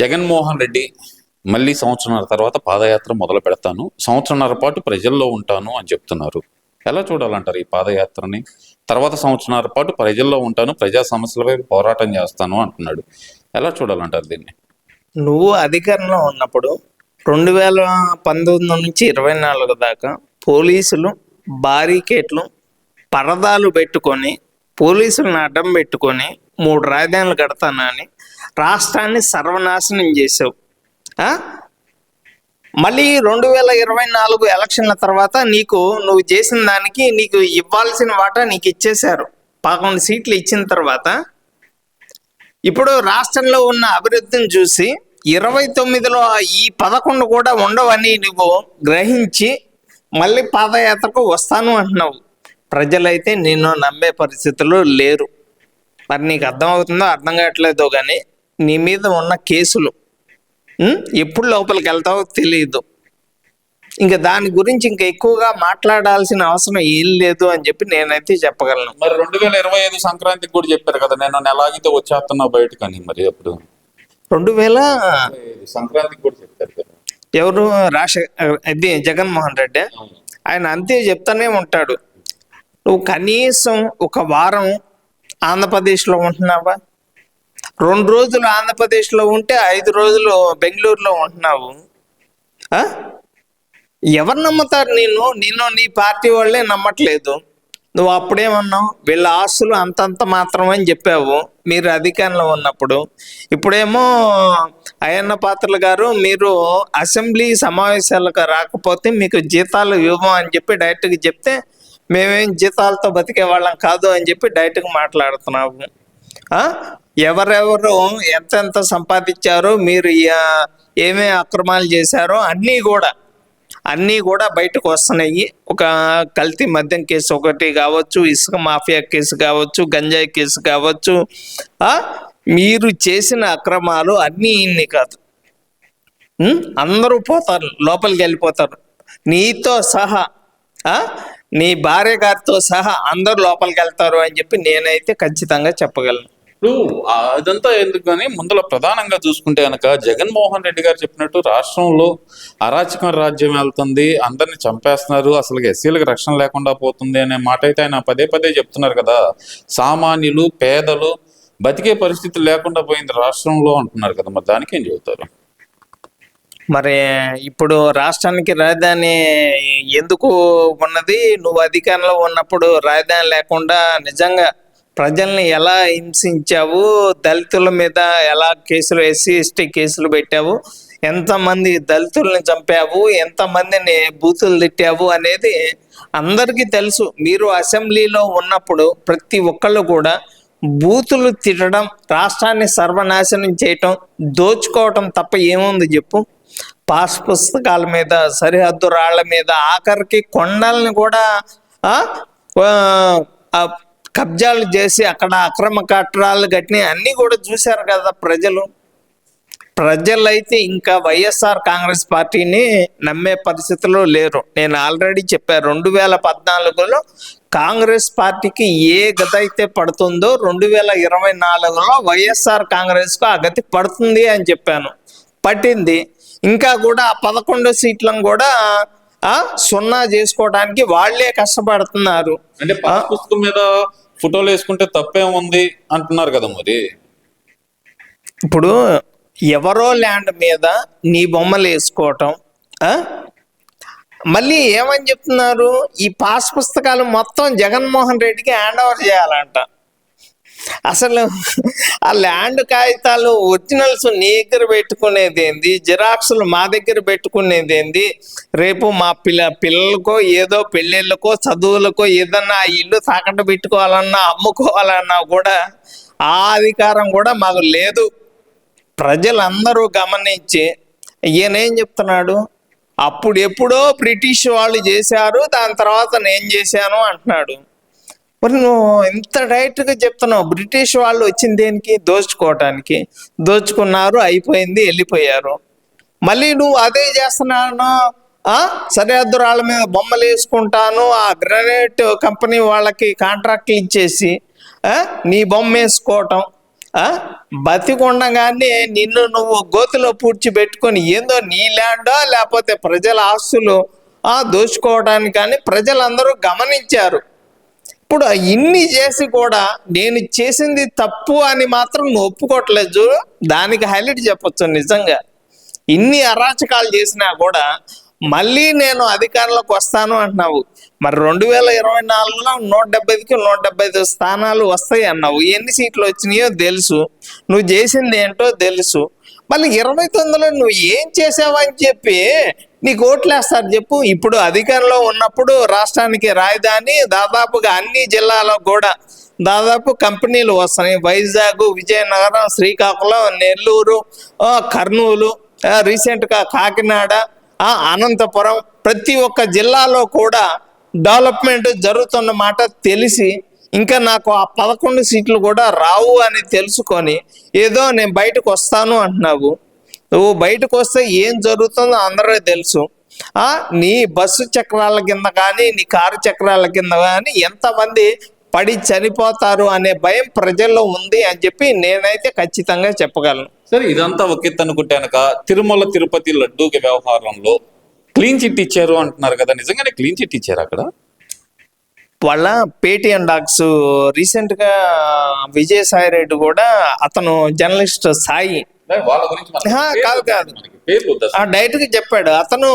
జగన్మోహన్ రెడ్డి మళ్ళీ సంవత్సరాల తర్వాత పాదయాత్ర మొదలు పెడతాను. సంవత్సరాల పాటు ప్రజల్లో ఉంటాను అని చెప్తున్నారు. ఎలా చూడాలంటారు ఈ పాదయాత్రని? తర్వాత సంవత్సరాల పాటు ప్రజల్లో ఉంటాను ప్రజా సమస్యలపై పోరాటం చేస్తాను అంటున్నాడు. ఎలా చూడాలంటారు దీన్ని? నువ్వు అధికారంలో ఉన్నప్పుడు రెండు వేల పంతొమ్మిది నుంచి ఇరవై నాలుగు దాకా పోలీసులు బారికేట్లు పరదాలు పెట్టుకొని పోలీసులను అడ్డం పెట్టుకొని మూడు రాజధానులు కడతానని రాష్ట్రాన్ని సర్వనాశనం చేసావు మళ్ళీ రెండు వేల ఇరవై నాలుగు ఎలక్షన్ల తర్వాత నీకు నువ్వు చేసిన దానికి నీకు ఇవ్వాల్సిన వాటా నీకు ఇచ్చేశారు. పదకొండు సీట్లు ఇచ్చిన తర్వాత ఇప్పుడు రాష్ట్రంలో ఉన్న అభివృద్ధిని చూసి ఇరవై తొమ్మిదిలో ఈ పదకొండు కూడా ఉండవని నువ్వు గ్రహించి మళ్ళీ పాదయాత్రకు వస్తాను అంటున్నావు. ప్రజలైతే నిన్ను నమ్మే పరిస్థితులు లేరు. మరి నీకు అర్థమవుతుందో అర్థం కావట్లేదో కానీ నీ మీద ఉన్న కేసులు? ఎప్పుడు లోపలికి వెళ్తావో తెలియదు ఇంకా దాని గురించి ఇంకా ఎక్కువగా మాట్లాడాల్సిన అవసరం ఏం లేదు అని చెప్పి నేనైతే చెప్పగలను. మరి రెండు వేల ఇరవై ఐదు సంక్రాంతికి కూడా చెప్పారు కదా నేను నెలాగితే వచ్చేస్తున్నా బయటకని మరి అప్పుడు రెండు వేల సంక్రాంతికి కూడా చెప్పారు కదా. ఎవరు? రాశ ఇది జగన్మోహన్ రెడ్డి. ఆయన అంతే చెప్తానే ఉంటాడు. నువ్వు కనీసం ఒక వారం ఆంధ్రప్రదేశ్లో ఉంటున్నావా? రెండు రోజులు ఆంధ్రప్రదేశ్లో ఉంటే ఐదు రోజులు బెంగళూరులో ఉంటున్నావు. ఎవరు నమ్ముతారు నిన్ను? నిన్ను నీ పార్టీ వాళ్ళే నమ్మట్లేదు. నువ్వు అప్పుడేమన్నావు? వీళ్ళ ఆస్తులు అంతంత మాత్రం అని చెప్పావు. మీరు అధికారంలో ఉన్నప్పుడు. ఇప్పుడేమో అయ్యన్న పాత్రలు గారు మీరు అసెంబ్లీ సమావేశాలకు రాకపోతే మీకు జీతాలు ఇవ్వం అని చెప్పి డైరెక్ట్గా చెప్తే మేమేం జీతాలతో బతికే వాళ్ళం కాదు అని చెప్పి డైరెక్ట్గా మాట్లాడుతున్నాము. ఎవరెవరు ఎంతెంత సంపాదించారో మీరు ఏమేమి అక్రమాలు చేశారో అన్నీ కూడా అన్నీ కూడా బయటకు వస్తున్నాయి. ఒక కల్తీ మద్యం కేసు ఒకటి కావచ్చు ఇసుక మాఫియా కేసు కావచ్చు గంజాయి కేసు కావచ్చు మీరు చేసిన అక్రమాలు అన్నీ ఇన్ని కాదు. అందరూ పోతారు లోపలికి వెళ్ళిపోతారు. నీతో సహా నీ భార్య గారితో సహా అందరు లోపలికి వెళ్తారు అని చెప్పి నేనైతే ఖచ్చితంగా చెప్పగలను. ఇప్పుడు అదంతా ఎందుకు కానీ ముందర ప్రధానంగా చూసుకుంటే కనుక జగన్మోహన్ రెడ్డి గారు చెప్పినట్టు రాష్ట్రంలో అరాచకం రాజ్యం వెళ్తుంది అందరిని చంపేస్తున్నారు అసలు ఎస్సీలకు రక్షణ లేకుండా పోతుంది అనే మాట అయితే ఆయన పదే పదే చెప్తున్నారు కదా. సామాన్యులు పేదలు బతికే పరిస్థితి లేకుండా పోయింది రాష్ట్రంలో అంటున్నారు కదా. మరి దానికి ఏం చెబుతారు? మరి ఇప్పుడు రాష్ట్రానికి రాజధాని ఎందుకు ఉన్నది? నువ్వు అధికారంలో ఉన్నప్పుడు రాజధాని లేకుండా నిజంగా ప్రజల్ని ఎలా హింసించావు? దళితుల మీద ఎలా కేసులు ఎస్సీ ఎస్టీ కేసులు పెట్టావు? ఎంతమంది దళితుల్ని చంపావు? ఎంతమందిని బూతులు తిట్టావు అనేది అందరికీ తెలుసు. మీరు అసెంబ్లీలో ఉన్నప్పుడు ప్రతి ఒక్కళ్ళు కూడా బూతులు తిట్టడం రాష్ట్రాన్ని సర్వనాశనం చేయటం దోచుకోవటం తప్ప ఏముంది చెప్పు? పాస్ పుస్తకాల మీద సరిహద్దు రాళ్ళ మీద ఆఖరికి కొండల్ని కూడా కబ్జాలు చేసి అక్కడ అక్రమ కట్టడాలు కట్టిన అన్నీ కూడా చూశారు కదా ప్రజలు. ప్రజలైతే ఇంకా వైఎస్ఆర్ కాంగ్రెస్ పార్టీని నమ్మే పరిస్థితిలో లేరు. నేను ఆల్రెడీ చెప్పాను రెండు వేల పద్నాలుగులో కాంగ్రెస్ పార్టీకి ఏ గత అయితే పడుతుందో రెండు వేల ఇరవై నాలుగులో వైఎస్ఆర్ కాంగ్రెస్కు ఆ గతి పడుతుంది అని చెప్పాను. పట్టింది. ఇంకా కూడా ఆ పదకొండు సీట్లను కూడా ఆ, సున్నా చేసుకోవడానికి వాళ్ళే కష్టపడుతున్నారు. అంటే పాస్ పుస్తకం మీద ఫోటోలు వేసుకుంటే తప్పేముంది అంటున్నారు కదా మరి. ఇప్పుడు ఎవరో ల్యాండ్ మీద నీ బొమ్మలు వేసుకోవటం? మళ్ళీ ఏమని చెప్తున్నారు? ఈ పాస్ పుస్తకాలు మొత్తం జగన్మోహన్ రెడ్డికి హ్యాండ్ ఓవర్ చేయాలంట. అసలు ఆ ల్యాండ్ కాగితాలు ఒరిజినల్స్ నీ దగ్గర పెట్టుకునేది ఏంది? జిరాక్స్లు మా దగ్గర పెట్టుకునేది ఏంది? రేపు మా పిల్ల పిల్లలకో ఏదో పెళ్ళిళ్ళకో చదువులకో ఏదన్నా ఆ ఇల్లు తాకట్టు పెట్టుకోవాలన్నా అమ్ముకోవాలన్నా కూడా ఆ అధికారం కూడా మాకు లేదు. ప్రజలందరూ గమనించి ఈయనేం చెప్తున్నాడు? అప్పుడు ఎప్పుడో బ్రిటిష్ వాళ్ళు చేశారు దాని తర్వాత నేను చేశాను అంటున్నాడు. మరి నువ్వు ఇంత డైరెక్ట్గా చెప్తున్నావు. బ్రిటిష్ వాళ్ళు వచ్చింది దేనికి? దోచుకోవటానికి. దోచుకున్నారు అయిపోయింది వెళ్ళిపోయారు. మళ్ళీ నువ్వు అదే చేస్తున్నాను ఆ? సరిహద్దు రాళ్ళ మీద బొమ్మలు వేసుకుంటాను ఆ గ్రానైట్ కంపెనీ వాళ్ళకి కాంట్రాక్ట్లు ఇచ్చేసి ఆ, నీ బొమ్మ వేసుకోవటం ఆ? బతికుండగానే నిన్ను నువ్వు గోతులో పూడ్చిపెట్టుకొని ఏందో నీ ల్యాండో లేకపోతే ప్రజల ఆస్తులు ఆ? దోచుకోవడానికి కానీ ప్రజలందరూ గమనించారు. ఇప్పుడు ఇన్ని చేసి కూడా నేను చేసింది తప్పు అని మాత్రం నువ్వు ఒప్పుకోవట్లేదు దానికి హైలైట్ చెప్పొచ్చు నిజంగా. ఇన్ని అరాచకాలు చేసినా కూడా మళ్ళీ నేను అధికారంలోకి వస్తాను అంటున్నావు. మరి రెండు వేల ఇరవై నాలుగులో నూట డెబ్బైకి నూట డెబ్బై ఐదు స్థానాలు వస్తాయి అన్నావు. ఎన్ని సీట్లు వచ్చినాయో తెలుసు. నువ్వు చేసింది ఏంటో తెలుసు. మళ్ళీ ఇరవై తొమ్మిదిలో నువ్వు ఏం చేసావని చెప్పి నీకు ఓట్లేస్తారు చెప్పు. ఇప్పుడు అధికారంలో ఉన్నప్పుడు రాష్ట్రానికి రాజధాని దాదాపుగా అన్ని జిల్లాలో కూడా దాదాపు కంపెనీలు వస్తున్నాయి. వైజాగ్ విజయనగరం శ్రీకాకుళం నెల్లూరు కర్నూలు రీసెంట్గా కాకినాడ అనంతపురం ప్రతి ఒక్క జిల్లాలో కూడా డెవలప్మెంట్ జరుగుతున్న మాట తెలిసి ఇంకా నాకు ఆ పదకొండు సీట్లు కూడా రావు అని తెలుసుకొని ఏదో నేను బయటకు వస్తాను అంటున్నావు. నువ్వు బయటకు వస్తే ఏం జరుగుతుందో అందరూ తెలుసు. ఆ నీ బస్సు చక్రాల కింద కానీ నీ కారు చక్రాల కింద కానీ ఎంతమంది పడి చనిపోతారు అనే భయం ప్రజల్లో ఉంది అని చెప్పి నేనైతే ఖచ్చితంగా చెప్పగలను. సరే ఇదంతా ఒక ఎత్తు అనుకుంటే కనుక తిరుమల తిరుపతి లడ్డూకి వ్యవహారంలో క్లీన్ చిట్ ఇచ్చారు అంటున్నారు కదా. నిజంగానే క్లీన్ చిట్ ఇచ్చారు అక్కడ? వాళ్ళ పేటిఎం డాక్స్ రీసెంట్గా విజయసాయి రెడ్డి కూడా అతను జర్నలిస్ట్ సాయి వాళ్ళ గురించి కాదు. డైరెక్ట్గా చెప్పాడు. అతను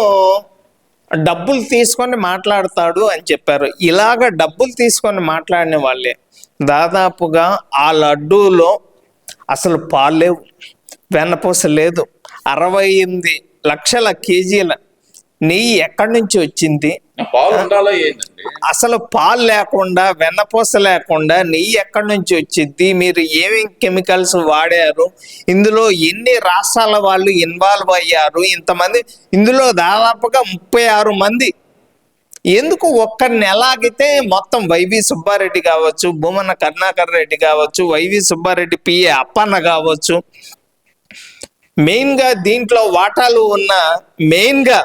డబ్బులు తీసుకొని మాట్లాడతాడు అని చెప్పారు. ఇలాగ డబ్బులు తీసుకొని మాట్లాడిన వాళ్ళే. దాదాపుగా ఆ లడ్డూలో అసలు పాలు లేవు. వెన్నపూస లేదు. అరవై ఎనిమిది లక్షల కేజీల నెయ్యి ఎక్కడి నుంచి వచ్చింది? అసలు పాలు లేకుండా వెన్నపూస లేకుండా నెయ్యి ఎక్కడి నుంచి వచ్చింది? మీరు ఏమేం కెమికల్స్ వాడారు? ఇందులో ఎన్ని రాష్ట్రాల వాళ్ళు ఇన్వాల్వ్ అయ్యారు? ఇంతమంది ఇందులో దాదాపుగా ముప్పై ఆరు మంది. ఎందుకు ఒక్కరిని ఎలాగితే మొత్తం వైవి సుబ్బారెడ్డి కావచ్చు భూమన్న కరుణాకర్ రెడ్డి కావచ్చు వైవి సుబ్బారెడ్డి పిఏ అప్పన్న కావచ్చు మెయిన్గా దీంట్లో వాటాలు ఉన్న మెయిన్గా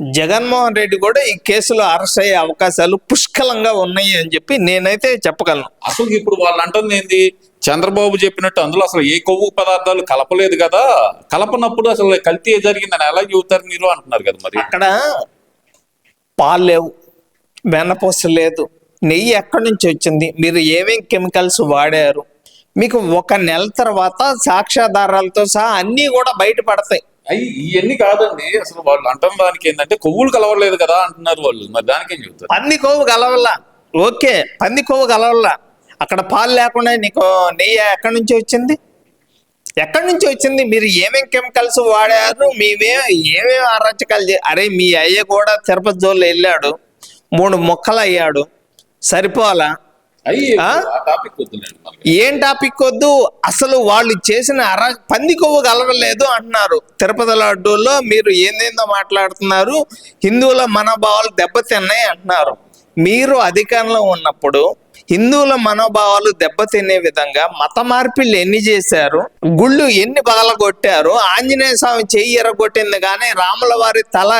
జగన్మోహన్ రెడ్డి కూడా ఈ కేసులో అరెస్ట్ అయ్యే అవకాశాలు పుష్కలంగా ఉన్నాయి అని చెప్పి నేనైతే చెప్పగలను. అసలు ఇప్పుడు వాళ్ళు అంటుంది ఏంది? చంద్రబాబు చెప్పినట్టు అందులో అసలు ఏ కొవ్వు పదార్థాలు కలపలేదు కదా? కలపనప్పుడు అసలు కల్తీ జరిగిందని ఎలా చెబుతారు మీరు అంటున్నారు కదా మరి? అక్కడ పాలు లేవు వెన్నపూస లేదు నెయ్యి ఎక్కడి నుంచి వచ్చింది? మీరు ఏమేం కెమికల్స్ వాడారు? మీకు ఒక నెల తర్వాత సాక్ష్యాధారాలతో సహా అన్నీ కూడా బయటపడతాయి. అయ్యి ఇవన్నీ కాదండి. అసలు వాళ్ళు అంటున్న దానికి ఏంటంటే కొవ్వులు కలవలేదు కదా అంటున్నారు వాళ్ళు. మరి దానికి ఏం చెబుతారు పంది కొవ్వు కలవల్లా. ఓకే పంది కొవ్వు కలవల్లా. అక్కడ పాలు లేకుండా నీకు నెయ్యి ఎక్కడి నుంచి వచ్చింది? ఎక్కడి నుంచి వచ్చింది? మీరు ఏమేం కెమికల్స్ వాడారు? మేమే ఏమేమి అరాచకాలు అరే మీ అయ్య కూడా తిరుపతి జోలు వెళ్ళాడు. మూడు మొక్కలు అయ్యాడు. సరిపోలా ఏం టాపిక్ వద్దు? అసలు వాళ్ళు చేసిన అరా పంది కొవ్వు కలవలేదు అంటున్నారు. తిరుపతి లడ్డూలో మీరు ఏందేందో మాట్లాడుతున్నారు. హిందువుల మనోభావాలు దెబ్బతిన్నాయి అంటున్నారు. మీరు అధికారంలో ఉన్నప్పుడు హిందువుల మనోభావాలు దెబ్బతినే విధంగా మత మార్పిళ్ళు ఎన్ని చేశారు? గుళ్ళు ఎన్ని పగలగొట్టారు? ఆంజనేయ స్వామి చెయ్యి ఎరగొట్టింది కానీ రాముల వారి తల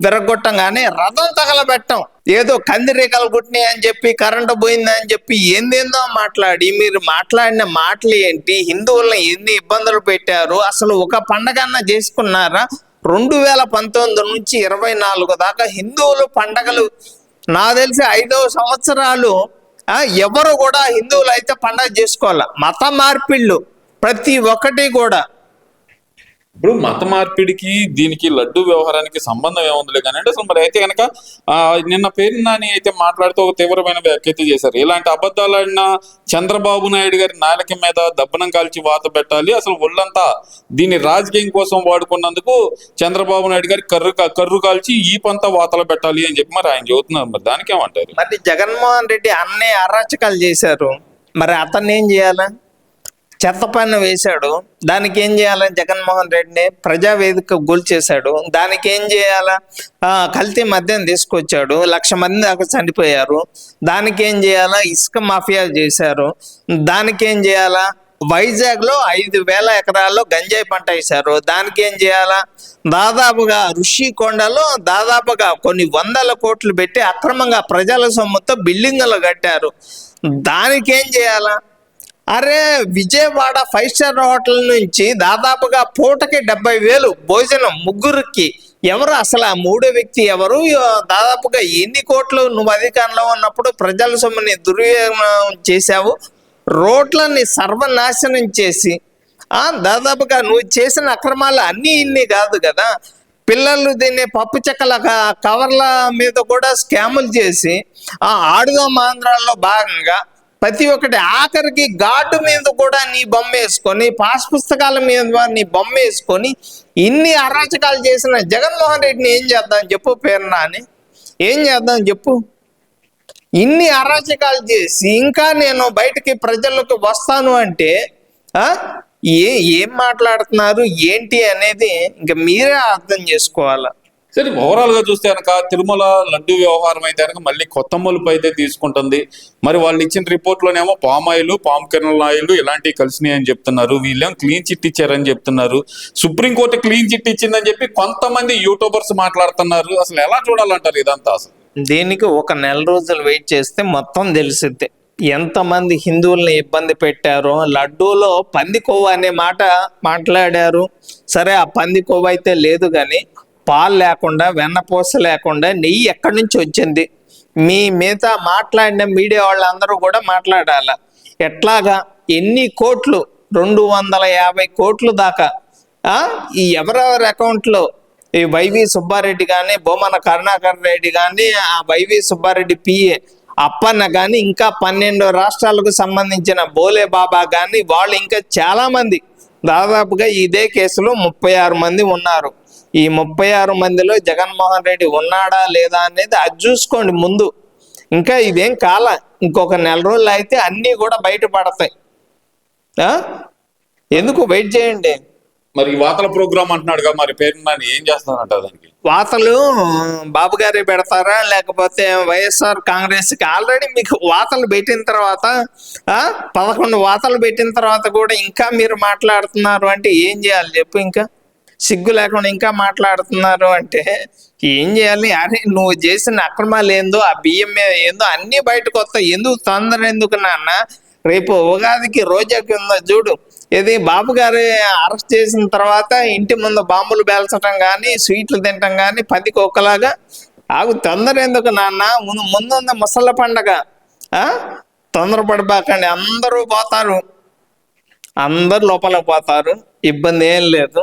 విరగొట్టంగానే రథం తగలబెట్టం. ఏదో కందిరీకలు గుట్టినాయి అని చెప్పి కరెంటు పోయింది అని చెప్పి ఏందేందో మాట్లాడి మీరు మాట్లాడిన మాటలు ఏంటి హిందువులను ఎన్ని ఇబ్బందులు పెట్టారు అసలు ఒక పండగన్నా చేసుకున్నారా? రెండు వేల పంతొమ్మిది నుంచి ఇరవై నాలుగు దాకా హిందువులు పండగలు నా తెలిసి ఐదవ సంవత్సరాలు ఎవరు కూడా హిందువులు అయితే పండగ చేసుకోవాలి? మత మార్పిళ్ళు ప్రతి ఒక్కటి కూడా. ఇప్పుడు మత మార్పిడికి దీనికి లడ్డు వ్యవహారానికి సంబంధం ఏముందిలే కానీ అంటే అసలు మరి అయితే కనుక నిన్న పేరు నాని అయితే మాట్లాడుతూ ఒక తీవ్రమైన వ్యాఖ్యత చేశారు. ఇలాంటి అబద్ధాలు ఆడిన చంద్రబాబు నాయుడు గారి నాయక మీద దబ్బనం కాల్చి వాత పెట్టాలి. అసలు ఒళ్ళంతా దీన్ని రాజకీయం కోసం వాడుకున్నందుకు చంద్రబాబు నాయుడు గారి కర్రు కర్రు కాల్చి ఈ పంత వాతలు పెట్టాలి అని చెప్పి మరి ఆయన చెబుతున్నారు. మరి దానికి ఏమంటారు? మరి జగన్మోహన్ రెడ్డి అన్ని అరాచకాలు చేశారు. మరి అతన్ని ఏం చేయాలా? చెత్త పన్ను వేశాడు. దానికి ఏం చేయాలని జగన్మోహన్ రెడ్డిని ప్రజావేదిక చేశాడు. దానికి ఏం చేయాలా? కల్తీ మద్యం తీసుకొచ్చాడు. లక్ష మంది దాకా చనిపోయారు. దానికి ఏం చేయాలా? ఇసుక మాఫియా చేశారు. దానికి ఏం చేయాలా? వైజాగ్లో ఐదు వేల ఎకరాల్లో గంజాయి పంట వేశారు. దానికి ఏం చేయాలా? దాదాపుగా ఋషికొండలో దాదాపుగా కొన్ని వందల కోట్లు పెట్టి అక్రమంగా ప్రజల సొమ్ముతో బిల్డింగులు కట్టారు. దానికి ఏం చేయాలా? అరే విజయవాడ ఫైవ్ స్టార్ హోటల్ నుంచి దాదాపుగా పూటకి డెబ్బై వేలు భోజనం ముగ్గురికి. ఎవరు అసలు ఆ మూడో వ్యక్తి ఎవరు? దాదాపుగా ఎన్ని కోట్లు నువ్వు అధికారంలో ఉన్నప్పుడు ప్రజల సొమ్ముని దుర్వినియోగం చేశావు? రోడ్లని సర్వనాశనం చేసి. ఆ దాదాపుగా నువ్వు చేసిన అక్రమాలు అన్నీ ఇన్ని కాదు కదా. పిల్లలు దీన్ని పప్పు చెక్కల కవర్ల మీద కూడా స్కాములు చేసి ఆ ఆడుగా ఆంధ్రాలో భాగంగా ప్రతి ఒక్కటి ఆఖరికి గార్డు మీద కూడా నీ బొమ్మ వేసుకొని పాస్ పుస్తకాల మీద నీ బొమ్మ వేసుకొని ఇన్ని అరాచకాలు చేసిన జగన్మోహన్ రెడ్డిని ఏం చేద్దాం చెప్పు పేరునా అని? ఏం చేద్దాం చెప్పు? ఇన్ని అరాచకాలు చేసి ఇంకా నేను బయటికి ప్రజలకు వస్తాను అంటే ఏ ఏం మాట్లాడుతున్నారు? ఏంటి అనేది ఇంకా మీరే అర్థం చేసుకోవాలి? సరే ఓవరాల్గా చూస్తే కనుక తిరుమల లడ్డు వ్యవహారం అయితే కనుక మళ్ళీ కొత్త మలుపు అయితే తీసుకుంటుంది. మరి వాళ్ళు ఇచ్చిన report లోనేమో palm oil palm kernel oil ఇలాంటివి కలిసినాయి అని చెప్తున్నారు. వీళ్ళేం క్లీన్ చిట్ ఇచ్చారని చెప్తున్నారు. సుప్రీంకోర్టు క్లీన్ చిట్ ఇచ్చిందని చెప్పి కొంతమంది యూట్యూబర్స్ మాట్లాడుతున్నారు. అసలు ఎలా చూడాలంటారు ఇదంతా అసలు? దీనికి ఒక నెల రోజులు వెయిట్ చేస్తే మొత్తం తెలిసిద్ది. ఎంతమంది హిందువుల్ని ఇబ్బంది పెట్టారో లడ్డూలో పంది కొవ్వు అనే మాట మాట్లాడారు. సరే ఆ పంది కొవ్వు అయితే లేదు కానీ పాలు లేకుండా వెన్నపూస లేకుండా నెయ్యి ఎక్కడి నుంచి వచ్చింది? మీ మిగతా మాట్లాడిన మీడియా వాళ్ళందరూ కూడా మాట్లాడాల. ఎట్లాగా? ఎన్ని కోట్లు? రెండు వందల యాభై కోట్లు దాకా. ఈ ఎవరెవరి అకౌంట్లో? ఈ వైవి సుబ్బారెడ్డి కానీ బొమ్మన కరుణాకర్ రెడ్డి కానీ ఆ వైవి సుబ్బారెడ్డి పిఏ అప్పన్న కానీ ఇంకా పన్నెండు రాష్ట్రాలకు సంబంధించిన బోలే బాబా కానీ వాళ్ళు ఇంకా చాలామంది. దాదాపుగా ఇదే కేసులో ముప్పై ఆరు మంది ఉన్నారు. ఈ ముప్పై ఆరు మందిలో జగన్మోహన్ రెడ్డి ఉన్నాడా లేదా అనేది అది చూసుకోండి ముందు. ఇంకా ఇదేం కాల ఇంకొక నెల రోజులు అయితే అన్నీ కూడా బయటపడతాయి? ఎందుకు వెయిట్ చేయండి? మరి ఈ వార్తల ప్రోగ్రామ్ అంటున్నాడు కదా మరి పేరు ఏం చేస్తానంట దానికి? వాతలు బాబు గారే పెడతారా? లేకపోతే వైఎస్ఆర్ కాంగ్రెస్కి ఆల్రెడీ మీకు వాతలు పెట్టిన తర్వాత పదకొండు వాతలు పెట్టిన తర్వాత కూడా ఇంకా మీరు మాట్లాడుతున్నారు అంటే ఏం చేయాలి? చెప్పు ఇంకా. సిగ్గు లేకుండా ఇంకా మాట్లాడుతున్నారు అంటే ఏం చేయాలి? అరే నువ్వు చేసిన అక్రమాలు ఏందో ఆ బియ్యం మీద ఏందో అన్ని బయటకు వస్తాయి. ఎందుకు తొందర ఎందుకు నాన్న? రేపు ఉగాదికి రోజా కింద చూడు. ఇది బాబు గారి అరెస్ట్ చేసిన తర్వాత ఇంటి ముందు బాంబులు పేల్చడం కానీ స్వీట్లు తినటం కానీ పది కుక్కలాగా ఆగు తొందర ఎందుకు నాన్న? ముందు ముందుంది ముసళ్ళ పండగ. తొందరపడబాకండి తొందరపడిపోకండి అందరూ పోతారు. అందరు లోపలికి పోతారు. ఇబ్బంది ఏం లేదు.